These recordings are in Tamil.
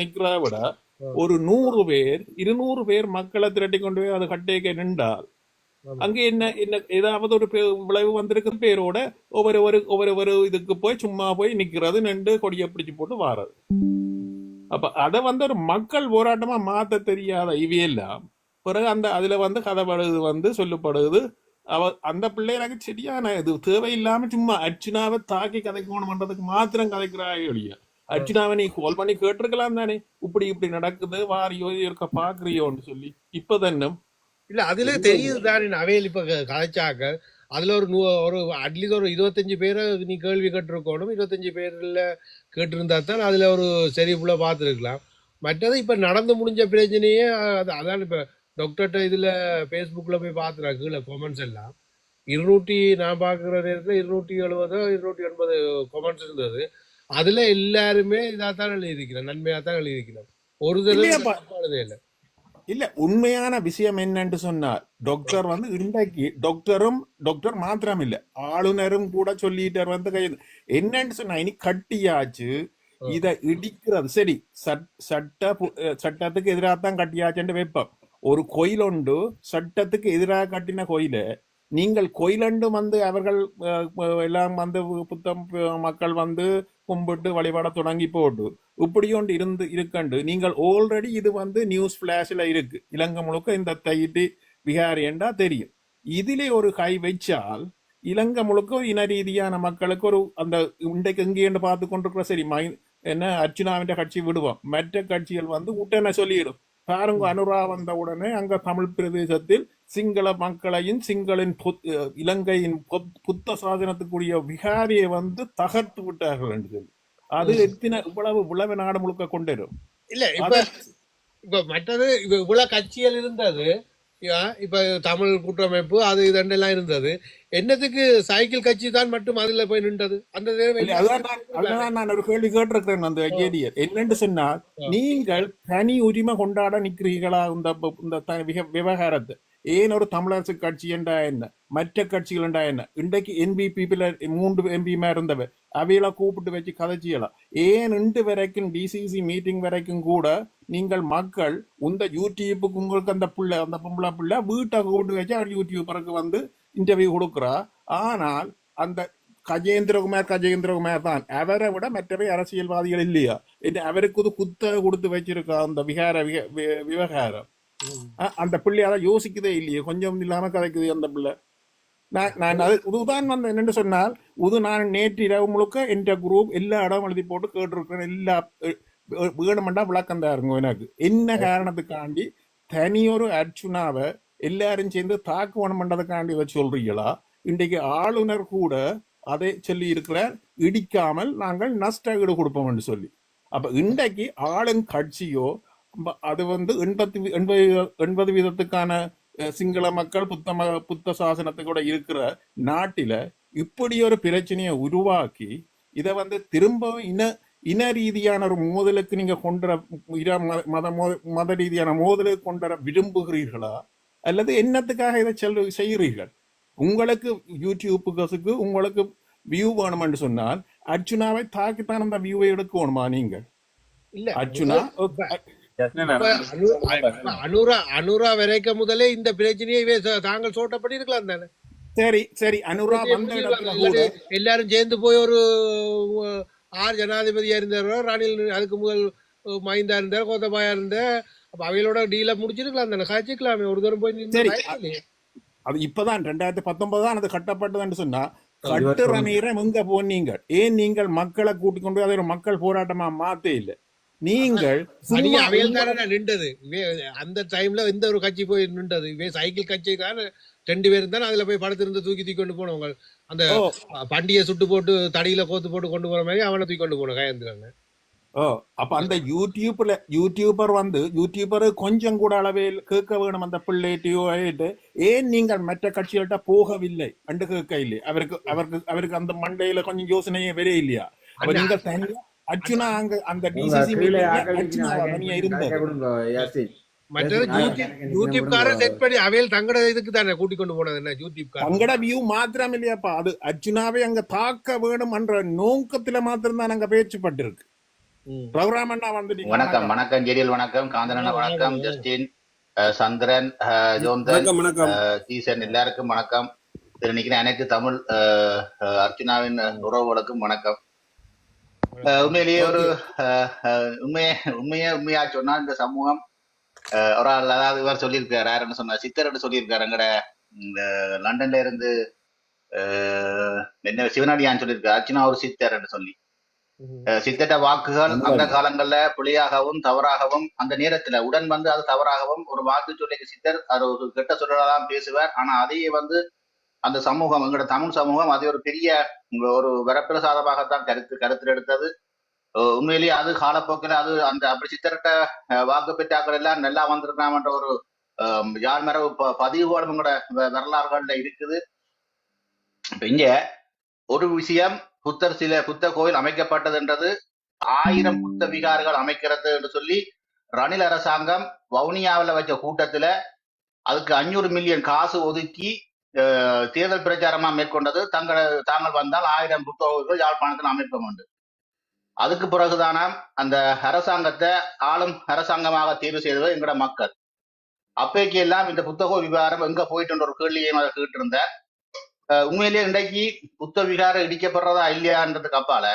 நிக்கிறத விட ஒரு நூறு பேர் இருநூறு பேர் மக்களை திரட்டி கொண்டு போய் அது கட்டைக்கு நின்றால். அங்க என்ன என்ன ஏதாவது ஒரு விளைவு வந்திருக்கிற பேரோட ஒவ்வொரு ஒரு ஒவ்வொரு ஒரு இதுக்கு போய் சும்மா போய் நிக்கிறது நின்று கொடியை பிடிச்சு போட்டு வாரது. அப்ப அத வந்து ஒரு மக்கள் போராட்டமா மாத்த தெரியாத இவையெல்லாம் பிறகு அந்த அதுல வந்து கதைப்படுது வந்து சொல்லப்படுது. அவ அந்த பிள்ளை எனக்கு சரியான இது தேவையில்லாம சும்மா அர்ச்சனாவை தாக்கி கதைக்கணும்ன்றதுக்கு மாத்திரம் கதைக்கிறாய் ஒழிய அர்ச்சனாவை நீ கால் பண்ணி கேட்டிருக்கலாம் தானே? இப்படி இப்படி நடக்குது வாரியோ இருக்க பாக்குறியோன்னு சொல்லி. இப்ப தானே? இல்ல அதுல தெரியுது தானே அவையில் இப்ப கதைச்சாக்க அதுல ஒரு நூ ஒரு அட்லீஸ்ட் ஒரு இருபத்தஞ்சு பேரை நீ கேள்வி கேட்டிருக்கணும் இருபத்தஞ்சு பேர்ல கேட்டிருந்தா தான் அதுல ஒரு சரி புள்ள பார்த்துருக்கலாம். மற்றது இப்ப நடந்து முடிஞ்ச பிரச்சனையே அது அதான் இப்ப டாக்டர்கிட்ட இதுல ஃபேஸ்புக்ல போய் பார்த்துறேன் கீழே கொமெண்ட்ஸ் எல்லாம். இருநூற்றி நான் பார்க்குற நேரத்தில் இருநூற்றி எழுபதோ இருநூற்றி எண்பது கொமெண்ட்ஸ் இருந்தது. அதுல எல்லாருமே இதாக தான் எழுதியிருக்கிறேன் நன்மையாக தான் எழுதியிருக்கிறேன் ஒரு. தடவை இல்லை. இல்ல உண்மையான விஷயம் என்னன்னு சொன்னார் டாக்டர் வந்து இன்றைக்கு டாக்டரும் டாக்டர் மாத்திரம் இல்ல ஆளுநரும் கூட சொல்லிட்டார் வந்து கைது என்னன்னு சொன்னா இனி கட்டியாச்சு. இத இடிக்கிறது. சரி சட்- சட்ட சட்டத்துக்கு எதிராக தான் கட்டியாச்சுன்னு வைப்போம். ஒரு கோயில் உண்டு சட்டத்துக்கு எதிராக கட்டின கோயில நீங்கள் கோயிலண்டு வந்து அவர்கள் எல்லாம் வந்து புத்தம் மக்கள் வந்து கும்பிட்டு வழிபாட தொடங்கி போட்டு இப்படி ஒன்று இருந்து இருக்கண்டு நீங்கள் ஆல்ரெடி இது வந்து நியூஸ் பிளாஷ்ல இருக்கு. இலங்கை முழுக்க இந்த தையிட்டு என்றா தெரியும். இதிலே ஒரு கை வச்சால் இலங்கை முழுக்க ஒரு இன ரீதியான மக்களுக்கு ஒரு அந்த இன்றைக்கு எங்கேன்னு பார்த்து கொண்டிருக்கிற சரி மை என்ன அர்ச்சுனாவின் கட்சி விடுவோம். மற்ற கட்சிகள் வந்து உடனே சொல்லிடும். பாருங்க அனுரா வந்த உடனே அங்க தமிழ் பிரதேசத்தில் சிங்கள மக்களையும் சிங்களின் இலங்கையின் புத்- புத்த சாதனத்துக்குரிய விகாரியை வந்து தகர்த்து விட்டார்கள் என்று சொல்லி. அது எத்தனை இவ்வளவு விளைவு நாடு முழுக்க கொண்டு வரும் இல்ல இப்ப இப்ப மற்றது இவ்வளவு கட்சிகள் இருந்தது இப்ப தமிழ் கூட்டமைப்பு அது இதெல்லாம் இருந்தது. என்னத்துக்கு சைக்கிள் கட்சி தான் மட்டும் அதுல போய் நின்றது? அந்த அதுதான் நான் ஒரு கேள்வி கேட்டிருக்கிறேன் அந்த ஐஏடியர் என்னன்னு சொன்னால் நீங்கள் தனி உரிமை கொண்டாட நிக்கிறீர்களா இந்த விவகாரத்தை? ஏன் ஒரு தமிழரசு கட்சி என்றா என்ன? மற்ற கட்சிகள் என்றா என்ன? இன்றைக்கு என்பிபி மூன்று எம்பிமா இருந்தவர் அவையெல்லாம் கூப்பிட்டு வச்சு கதைச்சியலாம். ஏன் இன்று வரைக்கும் டிசிசி மீட்டிங் வரைக்கும் கூட நீங்கள் மக்கள் உந்த யூடியூப்புக்கு உங்களுக்கு அந்த பிள்ளை அந்த பொம்பளை பிள்ளை வீட்டை கூப்பிட்டு வச்சு அவர் யூடியூபருக்கு வந்து இன்டர்வியூ கொடுக்குறா. ஆனால் அந்த கஜேந்திரகுமார் கஜேந்திரகுமார் தான். அவரை விட மற்றவை அரசியல்வாதிகள் இல்லையா? அவருக்கு ஒரு குத்த கொடுத்து வச்சிருக்கா அந்த விகார விக- விவகாரம். அந்த பிள்ளை அதை யோசிக்கதே இல்லையே. கொஞ்சம் இல்லாம கதைக்குது அந்த பிள்ளை. நான் நான் அது இதுதான் வந்து என்னன்னு சொன்னால் இது நான் நேற்று இரவு முழுக்க என்ற குரூப் எல்லா இடம் எழுதி போட்டு கேட்டிருக்கிறேன். எல்லா வேணுமெண்டா விளக்கம் தாருங்க எனக்கு. என்ன காரணத்துக்காண்டி தனியொரு அர்ச்சுனாவை எல்லாரும் சேர்ந்து தாக்கு பண்றதுக்காண்டி இதை சொல்றீங்களா? இன்றைக்கு ஆளுநர் கூட அதை சொல்லி இருக்கிறார். இடிக்காமல் நாங்கள் நஷ்ட ஈடு கொடுப்போம் என்று சொல்லி. அப்ப இன்றைக்கு ஆளும் கட்சியோ ப- அது வந்து எண்பத்தி எண்பது எண்பது வீதத்துக்கான சிங்கள மக்கள் புத்த புத்த சாசனத்தை கூட இருக்கிற நாட்டில இப்படி ஒரு பிரச்சனையை உருவாக்கி இதை வந்து திரும்ப இன இன ரீதியான ஒரு மோதலுக்கு நீங்க கொண்டு இன ம- மத மத ரீதியான மோதலுக்கு கொண்டு வர விரும்புகிறீர்களா? அல்லது என்னத்துக்காக இதை செல் செய்கிறீர்கள்? உங்களுக்கு யூடியூப்புக்கு உங்களுக்கு வியூ வேணும்னு சொன்னால் அர்ச்சுனாவை தாக்கித்தான் அந்த வியூவை எடுக்கணுமா நீங்கள்? இல்ல அனுரா அனுரா வரைக்கும் முதலே இந்த பிரச்சனையை தாங்கள் சோட்டப்படி இருக்கலாம் தானே? சரி சரி. அனுரா எல்லாரும் சேர்ந்து போய் ஒரு ஆர் ஜனாதிபதியா இருந்தாரோ ரணில் அதுக்கு முதல் அஹ், மஹிந்தா இருந்தார் கோத்தபாயா இருந்தார். அப்ப அவைகளோட டீல முடிச்சிருக்கலாம் தானே? காய்ச்சிக்கலாமே ஒரு தூரம் போய் நின்னு சரி. காய்ச்சலையே. அது இப்பதான் ரெண்டாயிரத்தி பத்தொன்பது தான் அது கட்டப்பட்டதுன்னு சொன்னா கட்டுற நேரம் எங்க போனீங்க. ஏன் நீங்கள் மக்களை கூட்டிக் கொண்டு போய் அதை ஒரு மக்கள் போராட்டமா மாத்தே இல்ல? நீங்கள் நின்றது. அந்த டைம்ல எந்த ஒரு கட்சி போய் நின்றது. இவே சைக்கிள் கட்சி தான் ரெண்டு பேரும் தானே அதுல போய் படத்திலிருந்து தூக்கி தூக்கி கொண்டு போனவங்க. அந்த பண்டிகை சுட்டு போட்டு தடியில கோத்து போட்டு கொண்டு போற மாதிரி அவனை தூக்கி கொண்டு போன கயந்திரன். ஓ அப்ப அந்த யூடியூப்ல யூடியூபர் வந்து யூடியூபர் கொஞ்சம் கூட அளவில் கேட்க வேணும் அந்த பிள்ளைட்டியோ ஆயிட்டு ஏன் நீங்கள் மற்ற கட்சிகள்கிட்ட போகவில்லை? அண்டு கேட்க இல்லை அவருக்கு அவருக்கு அவருக்கு அந்த மண்டையில கொஞ்சம் யோசனையே வரே இல்லையா நீங்க தனியா அங்க அந்த கூட்டி கொண்டு போனது என்ன? யூடியூப் காரன். அங்கட வியூ மாத்திரம் இல்லையாப்பா அது அர்ஜுனாவை அங்க தாக்க வேணும் என்ற நோக்கத்துல மாத்திரம் தான் அங்க பேச்சுப்பட்டிருக்கு. ரகுராம் அண்ணா வந்துட்டீங்க வணக்கம் வணக்கம் ஜெரியல் வணக்கம். காந்தனண்ணா வணக்கம். ஜஸ்டின் சந்திரன் ஜோந்தன் சீசன் எல்லாருக்கும் வணக்கம். நிக்கிற அனைத்து தமிழ் அர்ச்சனாவின் உறவுகளுக்கும் வணக்கம். உண்மையிலேயே ஒரு உண்மையே உண்மையே உண்மையா சொன்னா இந்த சமூகம் ஒரு ஆள் அதாவது இவர் சொல்லியிருக்காரு யாருன்னு சொன்னார் சித்தர்னு சொல்லியிருக்காரு எங்கட இந்த லண்டன்ல இருந்து அஹ், என்ன சிவனடியான் சொல்லியிருக்காரு அர்ச்சனா ஒரு சித்தர்ன்னு சொல்லி சித்தட்ட வாக்குகள் அந்த காலங்கள்ல பிழையாகவும் தவறாகவும் அந்த நேரத்துல உடன் வந்து அது தவறாகவும் ஒரு வாக்கு சொல்லிக்கு சித்தர் அது ஒரு கெட்ட சொல்லலாம் பேசுவார் ஆனா அதையே வந்து அந்த சமூகம் எங்களோட தமிழ் சமூகம் அதை ஒரு பெரிய ஒரு வரப்பிரசாதமாகத்தான் கருத்து கருத்தில் எடுத்தது. உண்மையிலேயே அது காலப்போக்கில் அது அந்த அப்படி சித்தரட்ட வாக்கு பெற்றாக்கள் எல்லாம் நல்லா வந்திருக்காமன்ற ஒரு யார் யாழ் மரபு ப- பதிவுகளும் எங்களோட வரலாறுகள்ல இருக்குது. இங்க ஒரு விஷயம் புத்தர் சில புத்த கோயில் அமைக்கப்பட்டதுன்றது ஆயிரம் புத்த விகார்கள் அமைக்கிறது என்று சொல்லி ரணில் அரசாங்கம் வவுனியாவில் வச்ச கூட்டத்துல அதுக்கு அஞ்சூறு மில்லியன் காசு ஒதுக்கி தேர்தல் பிரச்சாரமா மேற்கொண்டது. தங்கள் தாங்கள் வந்தால் ஆயிரம் புத்தகங்கள் யாழ்ப்பாணத்தில் அமைப்போம் உண்டு. அதுக்கு பிறகுதான அந்த அரசாங்கத்தை ஆளும் அரசாங்கமாக தேர்வு செய்தது எங்கட மக்கள். அப்பைக்கு எல்லாம் இந்த புத்தக விவகாரம் எங்க போயிட்டு ஒரு கேள்வியை அதை கேட்டு இருந்தேன் அஹ் உண்மையிலேயே இன்றைக்கு புத்த விகாரம் இடிக்கப்படுறதா இல்லையான்றதுக்கு அப்பால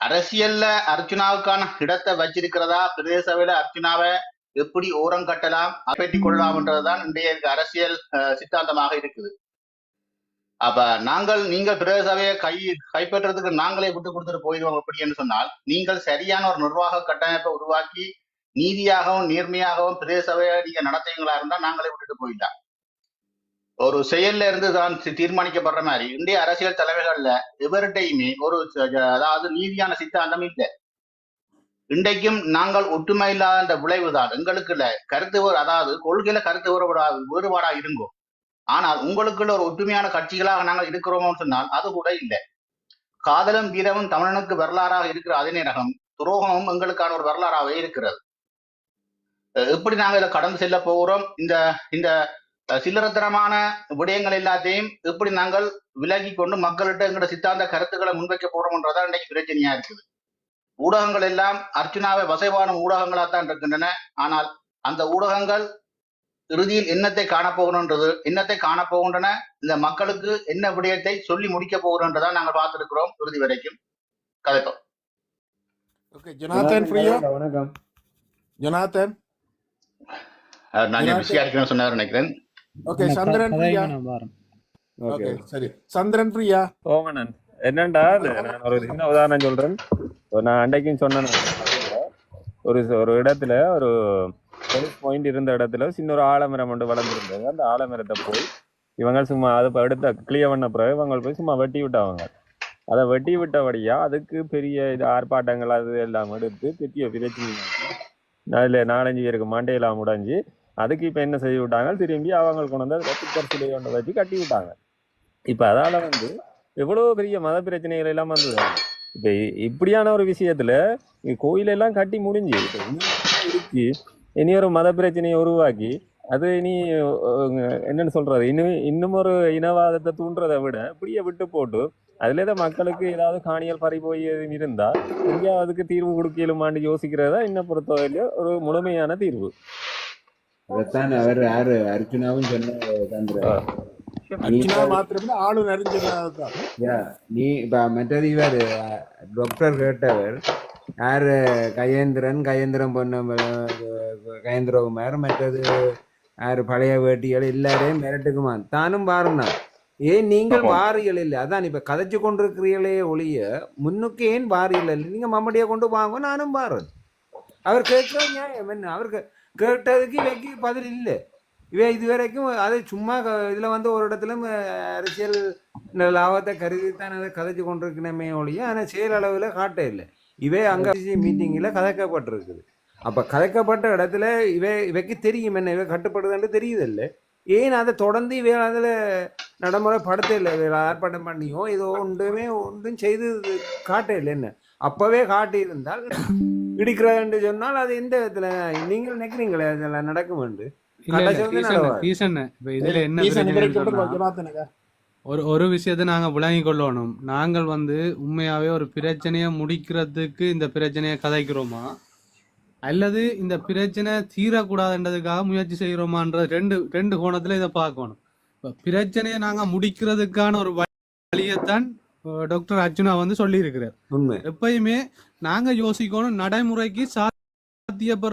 அரசியல்ல அர்ச்சுனாவுக்கான இடத்தை வச்சிருக்கிறதா பிரதேச சபையில அர்ச்சுனாவை எப்படி ஓரம் கட்டலாம் கொள்ளலாம் கொள்ளலாம்ன்றதுதான் இன்றைய அரசியல் அஹ், சித்தாந்தமாக இருக்குது. அப்ப நாங்கள் நீங்கள் பிரதேச சபையை கை கைப்பற்றதுக்கு நாங்களே விட்டு கொடுத்துட்டு போயிடுவோம் அப்படின்னு சொன்னால் நீங்கள் சரியான ஒரு நிர்வாக கட்டமைப்பை உருவாக்கி நீதியாகவும் நேர்மையாகவும் பிரதேச சபையை நீங்க நடத்துவீங்களா இருந்தா நாங்களே விட்டுட்டு போயிடலாம். ஒரு செயல்ல இருந்து தான் தீர்மானிக்கப்படுற மாதிரி இந்திய அரசியல் தலைவர்கள்ல எவர்கிட்டையுமே ஒரு அதாவது நீதியான சித்தாந்தம் இல்லை. இன்றைக்கும் நாங்கள் ஒற்றுமை இல்லாத விளைவுதான். எங்களுக்குள்ள கருத்து அதாவது கொள்கையில கருத்து வேறுபாடா வேறுபாடா இருங்கோ. ஆனால் உங்களுக்குள்ள ஒரு ஒற்றுமையான கட்சிகளாக நாங்கள் இருக்கிறோமோ சொன்னால் அது கூட இல்லை. காதலும் வீரமும் தமிழனுக்கு வரலாறாக இருக்கிற அதே நேரம் துரோகமும் எங்களுக்கான ஒரு வரலாறாகவே இருக்கிறது. எப்படி நாங்கள் இதை கடந்து செல்ல போகிறோம்? இந்த இந்த சில்லறத்தனமான விடயங்கள் எல்லாத்தையும் எப்படி நாங்கள் விலகி கொண்டு மக்கள்கிட்ட எங்களோட சித்தாந்த கருத்துக்களை முன்வைக்க போறோம்ன்றதான் இன்னைக்கு பிரச்சனையா இருக்குது. ஊடகங்கள் எல்லாம் அர்ச்சுனாவை வசைவான ஊடகங்களா தான் இருக்கின்றன. ஆனால் அந்த ஊடகங்கள் இறுதியில் என்னத்தை காணப்போகணுன்றது என்னத்தை காணப்போகின்றன இந்த மக்களுக்கு என்ன விடயத்தை சொல்லி முடிக்க போகிறோன்றதை நாங்கள் பார்த்திருக்கிறோம் இறுதி வரைக்கும். கதைப்போம். ஓகே ஜொனாதன் ஃப்ரீயா வணக்கம். ஜொனாதன்? சொன்னார் நினைக்கிறேன். ஓகே சந்திரன் ஃப்ரீயா ஓகே சரி. சந்திரன் ஃப்ரீயா ஓமனன் என்னண்டா நான் ஒரு சின்ன உதாரணம் சொல்றேன். நான் அன்றைக்கும் சொன்னேன். ஒரு ஒரு இடத்துல ஒரு போலீஸ் பாயிண்ட் இருந்த இடத்துல சின்ன ஒரு ஆலமரம் ஒன்று வளர்ந்துருந்தது. அந்த ஆலமரத்தை போய் இவங்க சும்மா அதை இப்ப எடுத்த கிளியர் பண்ண பிறகு இவங்க போய் சும்மா வெட்டி விட்டாங்க அதை வெட்டி விட்டபடியா அதுக்கு பெரிய இது ஆர்ப்பாட்டங்கள் அது எல்லாம் எடுத்து பெரிய பிரச்சனை அதில் நாலஞ்சு பேருக்கு மண்டையெல்லாம் முடிஞ்சு அதுக்கு இப்போ என்ன செய்து விட்டாங்க? திரும்பி அவங்க கொண்டு வந்து அதை பிக்சர் சிலையை ஒன்று வச்சு கட்டி விட்டாங்க. இப்போ அதால் வந்து எவ்வளவு பெரிய மத பிரச்சனைகள் எல்லாம் வந்தது. இப்போ இப்படியான ஒரு விஷயத்துல கோயிலெல்லாம் கட்டி முடிஞ்சு இருக்கு. இனி ஒரு மத பிரச்சனையை உருவாக்கி அது இனி என்னன்னு சொல்றது? இன்னும் இன்னும் ஒரு இனவாதத்தை தூண்டுறதை விட இப்படியே விட்டு போட்டு அதுல தான் மக்களுக்கு ஏதாவது காணியல் பறி போய் இருந்தா எங்கேயாவது அதுக்கு தீர்வு கொடுக்கலுமான்னு யோசிக்கிறதா என்ன பொறுத்தவரையில ஒரு முழுமையான தீர்வு. அதைத்தான் அவர் யாரு? அர்ஜுனாவும் சொன்ன நீ இப்ப மற்றது இவர் டாக்டர் கேட்டவர் யாரு கயேந்திரன் கயேந்திரன் பொண்ணு கயேந்திரகுமார் மற்றது யாரு பழைய வேட்டிகள் எல்லாரையும் மிரட்டுக்குமா தானும் பாருனா ஏன் நீங்கள் வாரியல் இல்லை அதான் இப்ப கதைச்சு கொண்டிருக்கிறீங்களே ஒழிய முன்னுக்கு ஏன் வாரியல் இல்லை நீங்க மம்மடியை கொண்டு வாங்க நானும் பாருறேன் அவர் கேட்கிற நியாயம் என்ன அவர் கே- கேட்டதுக்கு இவைக்கு பதில் இல்லை இவை இது வரைக்கும் அது சும்மா இதில் வந்து ஒரு இடத்துல அரசியல் லாபத்தை கருதி தான் அதை கதைச்சு கொண்டிருக்கணுமே ஒழிய ஆனால் செயல் அளவில் காட்ட இல்லை. இவே அங்கே மீட்டிங்கில் கதைக்கப்பட்டிருக்குது. அப்போ கதைக்கப்பட்ட இடத்துல இவை இவைக்கு தெரியும் என்ன இவை கட்டுப்படுதுன்னு தெரியுது இல்லை ஏன் அதை தொடர்ந்து இவை அதில் நடைமுறைப்படுத்த இல்லை? இவை ஆர்ப்பாட்டம் பண்ணியோ ஏதோ ஒன்றுமே ஒன்றும் செய்து காட்ட இல்லை என்ன? அப்போவே காட்டியிருந்தால் இடிக்கிறதுன்னு சொன்னால் அது எந்த விதத்தில் நீங்கள் நினைக்கிறீங்களே அதெல்லாம் நடக்கும் என்று? ஒரு ஒரு விஷயத்தை நாங்கள் விளங்கி கொள்ளணும். நாங்கள் வந்து உண்மையாகவே ஒரு பிரச்சனையை முடிக்கிறதுக்கு இந்த பிரச்சனையை கதைக்கிறோமா? அல்லது இந்த பிரச்சனை தீரக்கூடாதுன்றதுக்காக முயற்சி செய்கிறோமான்ற ரெண்டு ரெண்டு கோணத்தில் இதை பார்க்கணும். இப்போ பிரச்சனையை நாங்கள் முடிக்கிறதுக்கான ஒரு வழியைத்தான் டாக்டர் அர்ஜுனா வந்து சொல்லியிருக்கிறார். எப்பயுமே நாங்கள் யோசிக்கணும் நடைமுறைக்கு சாத்தியப்படுற